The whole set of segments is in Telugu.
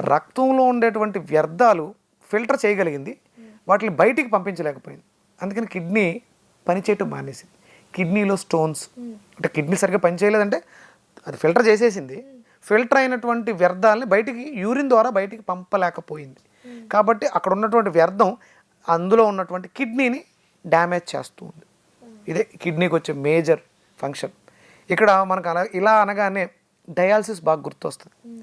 రక్తంలో ఉండేటువంటి వ్యర్థాలు ఫిల్టర్ చేయగలిగింది. వాటిని బయటికి పంపించలేకపోయింది. అందుకని కిడ్నీ పనిచేయటం మానేసింది. కిడ్నీలో స్టోన్స్. అంటే కిడ్నీ సరిగ్గా పనిచేయలేదంటే అది ఫిల్టర్ చేసేసింది. ఫిల్టర్ అయినటువంటి వ్యర్థాలని బయటికి యూరిన్ ద్వారా బయటికి పంపలేకపోయింది. కాబట్టి అక్కడ ఉన్నటువంటి వ్యర్థం అందులో ఉన్నటువంటి కిడ్నీని డ్యామేజ్ చేస్తూ ఉంది. ఇదే కిడ్నీకి వచ్చే మేజర్ ఫంక్షన్. ఇక్కడ మనకు అలా ఇలా అనగానే డయాలసిస్ బాగా గుర్తొస్తుంది.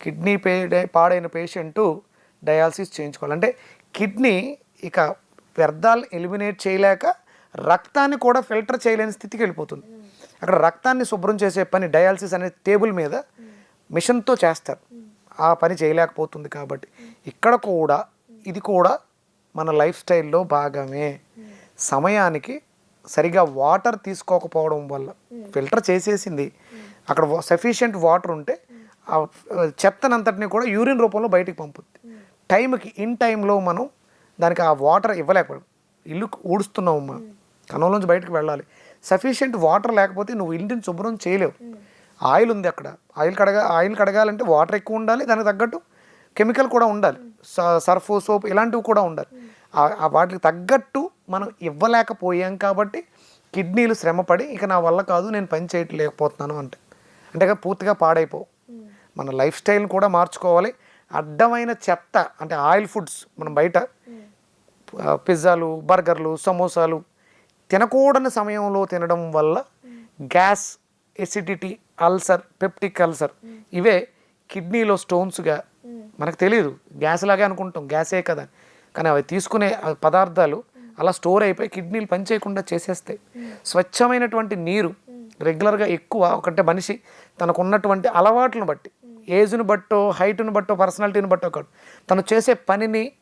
కిడ్నీ పే పాడైన పేషెంట్ డయాలసిస్ చేయించుకోవాలి. అంటే కిడ్నీ ఇక వ్యర్థాలు ఎలిమినేట్ చేయలేక రక్తాన్ని కూడా ఫిల్టర్ చేయలేని స్థితికి వెళ్ళిపోతుంది. అక్కడ రక్తాన్ని శుభ్రం చేసే పని డయాలసిస్ అనే టేబుల్ మీద మిషన్తో చేస్తారు. ఆ పని చేయలేకపోతుంది కాబట్టి. ఇక్కడ కూడా ఇది కూడా మన లైఫ్ స్టైల్లో భాగమే. సమయానికి సరిగా వాటర్ తీసుకోకపోవడం వల్ల ఫిల్టర్ చేసేసింది. అక్కడ సఫిషియంట్ వాటర్ ఉంటే ఆ చెత్తనంతటిని కూడా యూరిన్ రూపంలో బయటికి పంపుద్ది. టైంకి ఇన్ టైంలో మనం దానికి ఆ వాటర్ ఇవ్వలేకపోవడం ఇల్లు ఊడుస్తున్నావు అమ్మా కనంలోంచి బయటకు వెళ్ళాలి. సఫిషియెంట్ వాటర్ లేకపోతే నువ్వు ఇంటిని శుభ్రం చేయలేవు. ఆయిల్ ఉంది అక్కడ. ఆయిల్ కడగా ఆయిల్ కడగాలంటే వాటర్ ఎక్కువ ఉండాలి. దానికి తగ్గట్టు కెమికల్ కూడా ఉండాలి. స- సర్ఫ్ సోప్ ఇలాంటివి కూడా ఉండాలి. వాటికి తగ్గట్టు మనం ఇవ్వలేకపోయాం కాబట్టి కిడ్నీలు శ్రమపడి ఇక నా వల్ల కాదు నేను పని చేయట్లేకపోతున్నాను అంటే. అంటే పూర్తిగా పాడైపోవు. మన లైఫ్ స్టైల్ని కూడా మార్చుకోవాలి. అడ్డమైన చెత్త అంటే ఆయిల్ ఫుడ్స్ మనం బయట పిజ్జాలు బర్గర్లు సమోసాలు తినకూడని సమయంలో తినడం వల్ల gas acidity ulcer peptic ulcer ఇవే కిడ్నీలో స్టోన్స్గా మనకు తెలియదు గ్యాస్ లాగే అనుకుంటాం. గ్యాసే కదా. కానీ అవి తీసుకునే పదార్థాలు అలా స్టోర్ అయిపోయి కిడ్నీలు పనిచేయకుండా చేసేస్తాయి. స్వచ్ఛమైనటువంటి నీరు రెగ్యులర్గా ఎక్కువ ఒకటే మనిషి తనకున్నటువంటి అలవాట్లను బట్టి ఏజ్ను బట్టో హైట్ను బట్టో పర్సనాలిటీని బట్టో కాదు. తను చేసే పనిని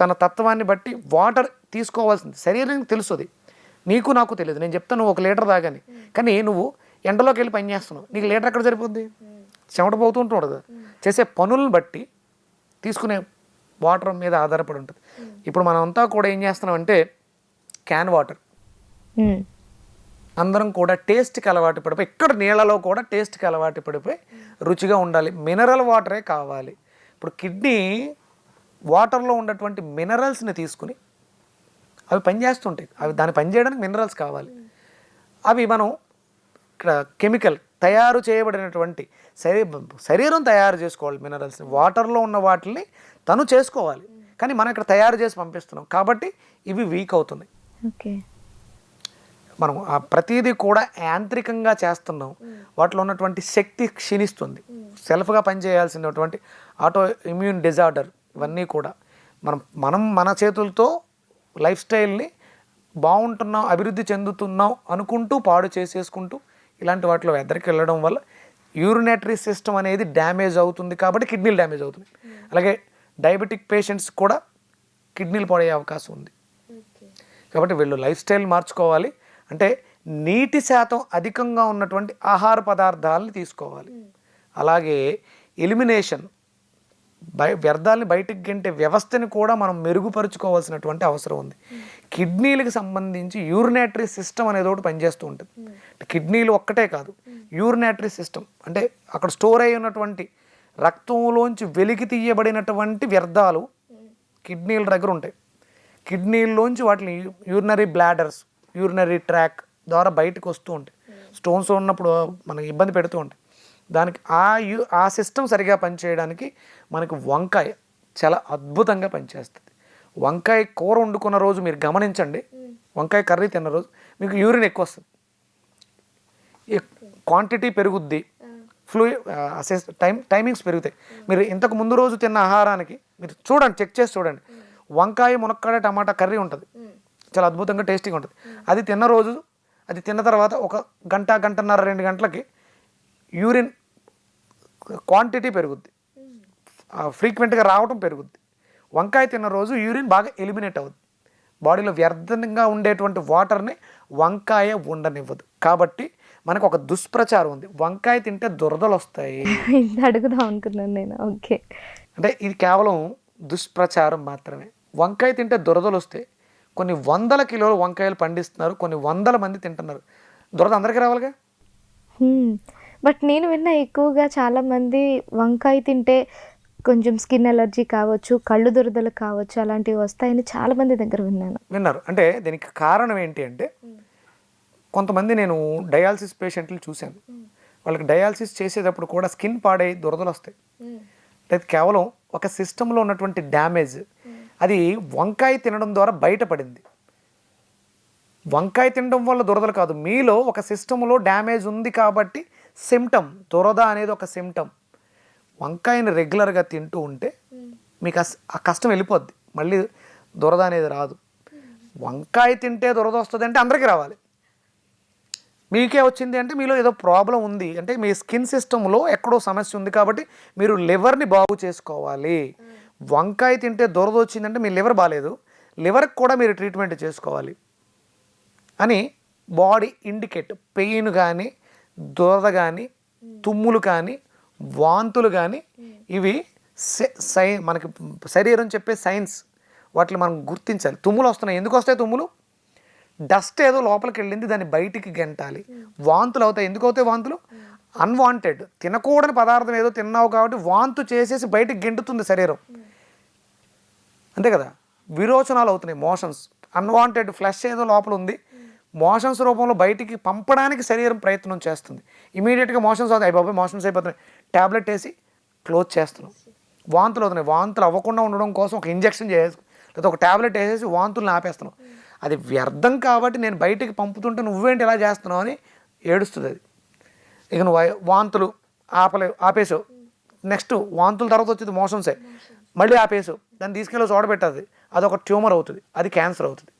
తన తత్వాన్ని బట్టి వాటర్ తీసుకోవాల్సింది. శరీరానికి తెలుస్తుంది నీకు నాకు తెలియదు. నేను చెప్తాను నువ్వు ఒక లీటర్ తాగని. కానీ నువ్వు ఎండలోకి వెళ్ళి పని చేస్తున్నావు. నీకు లీటర్ ఎక్కడ సరిపోద్ది? చెమట పోతూ ఉంటుంది కదా చేసే పనులను బట్టి తీసుకునే వాటర్ మీద ఆధారపడి ఉంటుంది. ఇప్పుడు మనం అంతా కూడా ఏం చేస్తున్నాం అంటే క్యాన్ వాటర్. అందరం కూడా టేస్ట్కి అలవాటు పడిపోయి ఇక్కడ నీళ్ళలో కూడా టేస్ట్కి అలవాటు పడిపోయి రుచిగా ఉండాలి. మినరల్ వాటరే కావాలి. ఇప్పుడు కిడ్నీ వాటర్లో ఉన్నటువంటి మినరల్స్ని తీసుకుని అవి పనిచేస్తుంటాయి అవి దాన్ని పనిచేయడానికి మినరల్స్ కావాలి. అవి మనం ఇక్కడ కెమికల్ తయారు చేయబడినటువంటి శరీ శరీరం తయారు చేసుకోవాలి మినరల్స్ని. వాటర్లో ఉన్న వాటిని తను చేసుకోవాలి. కానీ మనం ఇక్కడ తయారు చేసి పంపిస్తున్నాం. కాబట్టి ఇవి వీక్ అవుతున్నాయి. ఓకే. మనం ఆ ప్రతిదీ కూడా యాంత్రికంగా చేస్తున్నాం. వాటిలో ఉన్నటువంటి శక్తి క్షీణిస్తుంది. సెల్ఫ్గా పనిచేయాల్సినటువంటి ఆటో ఇమ్యూన్ డిజార్డర్ ఇవన్నీ కూడా మనం మనం మన చేతులతో లైఫ్ స్టైల్ని బాగుంటున్నాం అభివృద్ధి చెందుతున్నాం అనుకుంటూ పాడు చేసేసుకుంటూ ఇలాంటి వాటిలో ఎద్దరికి వెళ్ళడం వల్ల యూరినేటరీ సిస్టమ్ అనేది డ్యామేజ్ అవుతుంది కాబట్టి కిడ్నీలు డ్యామేజ్ అవుతుంది అలాగే డయాబెటిక్ పేషెంట్స్ కూడా కిడ్నీలు పడే అవకాశం ఉంది. కాబట్టి వీళ్ళు లైఫ్ స్టైల్ మార్చుకోవాలి. అంటే నీటి శాతం అధికంగా ఉన్నటువంటి ఆహార పదార్థాలని తీసుకోవాలి. అలాగే ఎలిమినేషన్ బయ వ్యర్థాలని బయటికి గంటే వ్యవస్థని కూడా మనం మెరుగుపరుచుకోవాల్సినటువంటి అవసరం ఉంది. కిడ్నీలకు సంబంధించి యూరినేటరీ సిస్టమ్ అనేది ఒకటి పనిచేస్తూ ఉంటుంది. కిడ్నీలు ఒక్కటే కాదు యూరినేటరీ సిస్టమ్ అంటే అక్కడ స్టోర్ అయి ఉన్నటువంటి రక్తంలోంచి వెలికి తీయబడినటువంటి వ్యర్థాలు కిడ్నీల దగ్గర ఉంటాయి. కిడ్నీల్లోంచి వాటిని యూరినరీ బ్లాడర్స్ యూరినరీ ట్రాక్ ద్వారా బయటకు వస్తూ ఉంటాయి. స్టోన్స్ ఉన్నప్పుడు మనకి ఇబ్బంది పెడుతూ ఉంటాయి. దానికి ఆ యూ ఆ సిస్టమ్ సరిగా పనిచేయడానికి మనకి వంకాయ చాలా అద్భుతంగా పనిచేస్తుంది. వంకాయ కూర వండుకున్న రోజు మీరు గమనించండి. వంకాయ కర్రీ తిన్న రోజు మీకు యూరిన్ ఎక్కువ వస్తుంది. క్వాంటిటీ పెరుగుద్ది. ఫ్లూ అసెస్ టైం టైమింగ్స్ పెరుగుతాయి. మీరు ఇంతకు ముందు రోజు తిన్న ఆహారానికి మీరు చూడండి చెక్ చేసి చూడండి. వంకాయ మునక్కాడ టమాటా కర్రీ ఉంటుంది. చాలా అద్భుతంగా టేస్టీగా ఉంటుంది. అది తిన్న రోజు అది తిన్న తర్వాత ఒక గంట గంటన్నర రెండు గంటలకి యూరిన్ క్వాంటిటీ పెరుగుద్ది. ఫ్రీక్వెంట్గా రావడం పెరుగుద్ది. వంకాయ తిన్న రోజు యూరిన్ బాగా ఎలిమినేట్ అవుద్ది. బాడీలో వ్యర్థంగా ఉండేటువంటి వాటర్ని వంకాయ ఉండనివ్వదు. కాబట్టి మనకు ఒక దుష్ప్రచారం ఉంది. వంకాయ తింటే దురదలు వస్తాయి. అడుగుదాం అనుకున్నాను నేను. ఓకే. అంటే ఇది కేవలం దుష్ప్రచారం మాత్రమే. వంకాయ తింటే దురదలు వస్తాయి కొన్ని వందల కిలోలు వంకాయలు పండిస్తున్నారు కొన్ని వందల మంది తింటున్నారు. దురద అందరికీ రావాలిగా? బట్ నేను విన్న ఎక్కువగా చాలా మంది వంకాయ తింటే కొంచెం స్కిన్ ఎలర్జీ కావచ్చు కళ్ళు దురదలు కావచ్చు అలాంటివి వస్తాయని చాలా మంది దగ్గర విన్నాను. విన్నారు. అంటే దీనికి కారణం ఏంటి అంటే కొంతమంది నేను డయాలసిస్ పేషెంట్లు చూశాను. వాళ్ళకి డయాలసిస్ చేసేటప్పుడు కూడా స్కిన్ పాడై దురదలు వస్తాయి. లేదు కేవలం ఒక సిస్టంలో ఉన్నటువంటి డ్యామేజ్ అది వంకాయ తినడం ద్వారా బయటపడింది. వంకాయ తినడం వల్ల దురదలు కాదు. మీలో ఒక సిస్టంలో డ్యామేజ్ ఉంది కాబట్టి సిమ్టమ్ దురద అనేది ఒక సిమ్టమ్. వంకాయని రెగ్యులర్గా తింటూ ఉంటే మీకు ఆ కష్టం వెళ్ళిపోద్ది. మళ్ళీ దురద అనేది రాదు. వంకాయ తింటే దురద వస్తుంది అంటే అందరికీ రావాలి. మీకే వచ్చింది అంటే మీలో ఏదో ప్రాబ్లం ఉంది. అంటే మీ స్కిన్ సిస్టంలో ఎక్కడో సమస్య ఉంది కాబట్టి మీరు లివర్ని బాగు చేసుకోవాలి. వంకాయ తింటే దురద వచ్చిందంటే మీ లివర్ బాగాలేదు లివర్కి కూడా మీరు ట్రీట్మెంట్ చేసుకోవాలి అని బాడీ ఇండికేట్. పెయిన్ కానీ దురద కానీ తుమ్ములు కానీ వాంతులు కానీ ఇవి సై మనకి శరీరం చెప్పే సైన్స్ వాటిని మనం గుర్తించాలి. తుమ్ములు వస్తున్నాయి. ఎందుకు వస్తాయి తుమ్ములు? డస్ట్ ఏదో లోపలికి వెళ్ళింది దాన్ని బయటికి గెంటాలి. వాంతులు అవుతాయి. ఎందుకు అవుతాయి వాంతులు? అన్వాంటెడ్. తినకూడని పదార్థం ఏదో తిన్నావు కాబట్టి వాంతు చేసేసి బయటికి గెంటుతుంది శరీరం. అంతే కదా? విరోచనాలు అవుతున్నాయి మోషన్స్. అన్వాంటెడ్ ఫ్లష్ ఏదో లోపల ఉంది. మోషన్స్ రూపంలో బయటికి పంపడానికి శరీరం ప్రయత్నం చేస్తుంది. ఇమీడియట్గా మోషన్స్ అవుతాయి బాబాయ్ మోషన్స్ అయిపోతున్నాయి. ట్యాబ్లెట్ వేసి క్లోజ్ చేస్తున్నాం. వాంతులు అవుతున్నాయి. వాంతులు అవ్వకుండా ఉండడం కోసం ఒక ఇంజెక్షన్ చేసి లేదా ఒక ట్యాబ్లెట్ వేసేసి వాంతులను ఆపేస్తున్నాం. అది వ్యర్థం కాబట్టి నేను బయటికి పంపుతుంటే నువ్వేంటి ఇలా చేస్తున్నావు అని ఏడుస్తుంది అది. ఇక నువ్వు వాంతులు ఆపలేవు ఆపేసావు. నెక్స్ట్ వాంతుల తర్వాత వచ్చేది మోషన్సే. మళ్ళీ ఆపేసు. దాన్ని తీసుకెళ్ళి చూడబెట్టదు అది ఒక ట్యూమర్ అవుతుంది. అది క్యాన్సర్ అవుతుంది.